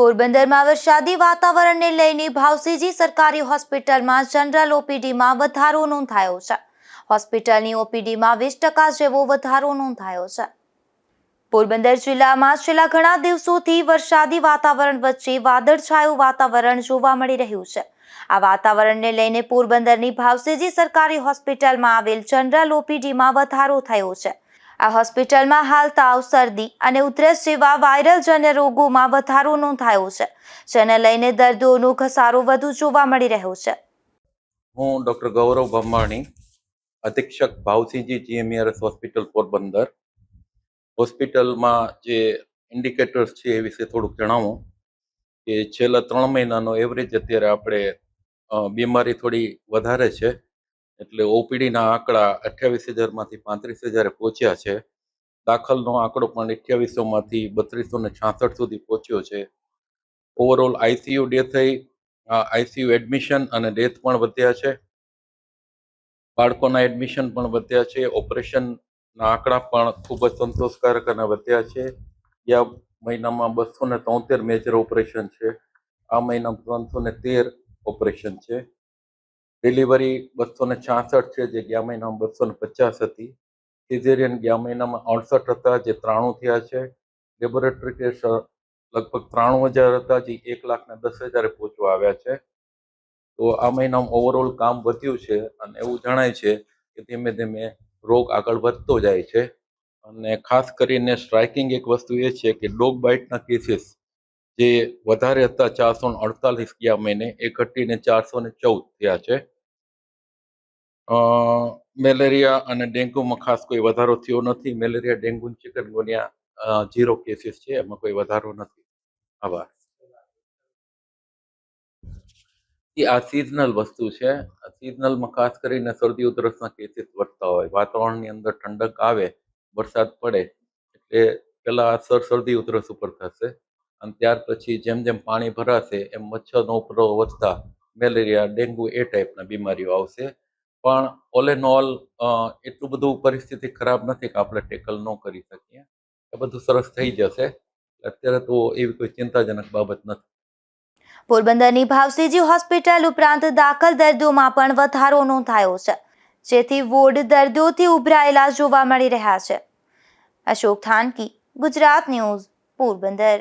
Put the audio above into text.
પોરબંદરમાં વરસાદી વાતાવરણને લઈને ભાવસીજી સરકારી હોસ્પિટલમાં જનરલ ઓપીડીમાં વધારો નોંધાયો છે. હોસ્પિટલની ઓપીડીમાં વીસ ટકા જેવો વધારો નોંધાયો છે. પોરબંદર જિલ્લામાં છેલ્લા ઘણા દિવસોથી વરસાદી વાતાવરણ વચ્ચે વાદળછાયું વાતાવરણ જોવા મળી રહ્યું છે. આ વાતાવરણને લઈને પોરબંદરની ભાવસીજી સરકારી હોસ્પિટલમાં આવેલ જનરલ ઓપીડીમાં વધારો થયો છે. આ હોસ્પિટલમાં હાલ તાવ, શરદી અને ઉધરસ જેવા વાયરલ જન્ય રોગોમાં વધારો નોંધાયો છે, જેને લઈને દર્દીઓનો ઘસારો વધુ જોવા મળી રહ્યો છે. હું ડૉક્ટર ગૌરવ ભંભાણી અધિક્ષક ભાવસિંહજી જીએમઆરએસ હોસ્પિટલ પોરબંદર. હોસ્પિટલમાં જે ઇન્ડિકેટર્સ છે એ વિશે થોડુંક જણાવું કે છેલ્લા ત્રણ મહિનાનો એવરેજ અત્યારે આપણે બીમારી થોડી વધારે છે. એટલે ઓપીડીના આંકડા અઠ્યાવીસ હજારમાંથી પાંત્રીસ હજારે પહોંચ્યા છે. દાખલનો આંકડો પણ અઠ્યાવીસોમાંથી બત્રીસો ને છાસઠ સુધી પહોંચ્યો છે. ઓવરઓલ આઈસીયુ ડેથ થઈ આઈસીયુ એડમિશન અને ડેથ પણ વધ્યા છે. બાળકોના એડમિશન પણ વધ્યા છે. ઓપરેશનના આંકડા પણ ખૂબ જ સંતોષકારક અને વધ્યા છે. ગયા મહિનામાં બસો ને તોતેર મેજર ઓપરેશન છે. આ મહિનામાં ત્રણસો ને તેર ઓપરેશન છે. ડિલિવરી બસો ને છાસઠ છે, જે ગયા મહિનામાં બસો ને પચાસ હતી. સિઝેરિયન ગયા મહિનામાં અડસઠ હતા, જે ત્રાણું થયા છે. લેબોરેટરી ટેસ્ટ લગભગ ત્રાણું હજાર હતા, જે એક લાખ ને દસ હજારે પહોંચવા આવ્યા છે. તો આ મહિનામાં ઓવરઓલ કામ વધ્યું છે અને એવું જણાય છે કે ધીમે ધીમે રોગ આગળ વધતો જાય છે. અને ખાસ કરીને સ્ટ્રાઇકિંગ એક વસ્તુ એ છે કે ડોગ બાઇટના કેસીસ જે વધારે હતા ચારસો અડતાલીસ ગયા મહિને, એ ઘટીને ચારસો ને ચૌદ થયા છે. મેલેરિયા અને ડેન્ગ્યુમાં ખાસ કોઈ વધારો થયો નથી. Malaria, dengue, chikungunya zero cases છે. એમાં કોઈ વધારો નથી. આભાર. એ આ સિઝનલ વસ્તુ છે. સિઝનલમાં ખાસ કરીને શરદી, ઉધરસના કેસીસ વધતા હોય. વાતાવરણની અંદર ઠંડક આવે, વરસાદ પડે, એટલે પહેલા અસર શરદી ઉધરસ ઉપર થશે. અને ત્યાર પછી જેમ જેમ પાણી ભરાશે, એમ મચ્છરનો ઉપદ્રવ વધતા મેલેરિયા, ડેન્ગ્યુ એ ટાઈપના બીમારીઓ આવશે. પણ ઓલ એન ઓલ એટલું બધું પરિસ્થિતિ ખરાબ નથી કે આપણે ટેકલ ન કરી શકીએ. એ બધું સરસ થઈ જશે. અત્યારે તો એવી કોઈ ચિંતાજનક બાબત નથી. પોરબંદરની ભાવસીજી હોસ્પિટલ ઉપરાંત દાખલ દર્દીઓમાં પણ વધારો નોંધાયો છે. જેથી વોર્ડ દર્દીઓથી ઉભરાયેલા જોવા મળી રહ્યા છે. અશોક થાનકી, ગુજરાત ન્યૂઝ, પોરબંદર.